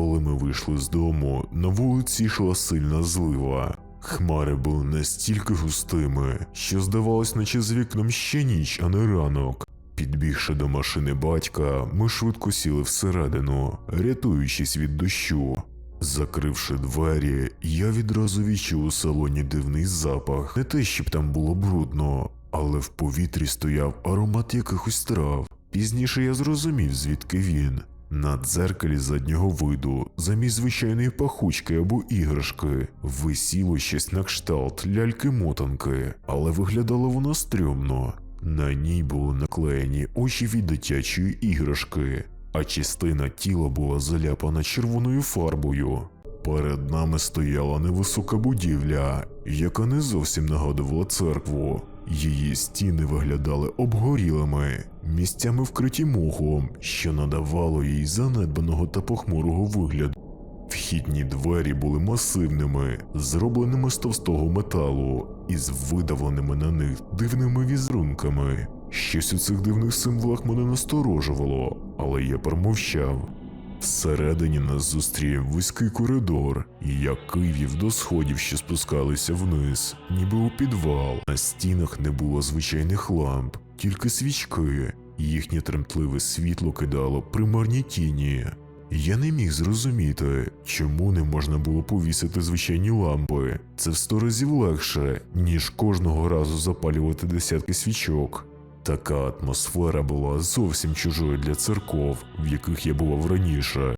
Коли ми вийшли з дому, на вулиці йшла сильна злива. Хмари були настільки густими, що здавалось, наче з вікном ще ніч, а не ранок. Підбігши до машини батька, ми швидко сіли всередину, рятуючись від дощу. Закривши двері, я відразу відчув у салоні дивний запах. Не те, щоб там було брудно, але в повітрі стояв аромат якихось трав. Пізніше я зрозумів, звідки він. На дзеркалі заднього виду, замість звичайної пахучки або іграшки, висіло щось на кшталт ляльки-мотанки, але виглядало воно стрьомно. На ній були наклеєні очі від дитячої іграшки, а частина тіла була заляпана червоною фарбою. Перед нами стояла невисока будівля, яка не зовсім нагадувала церкву. Її стіни виглядали обгорілими, місцями вкриті мохом, що надавало їй занедбаного та похмурого вигляду. Вхідні двері були масивними, зробленими з товстого металу і з видавленими на них дивними візерунками. Щось у цих дивних символах мене насторожувало, але я промовчав. Всередині нас зустрів вузький коридор, який вів до сходів, що спускалися вниз, ніби у підвал. На стінах не було звичайних ламп, тільки свічки. Їхнє тремтливе світло кидало примарні тіні. Я не міг зрозуміти, чому не можна було повісити звичайні лампи. Це в сто разів легше, ніж кожного разу запалювати десятки свічок. Така атмосфера була зовсім чужою для церков, в яких я бував раніше.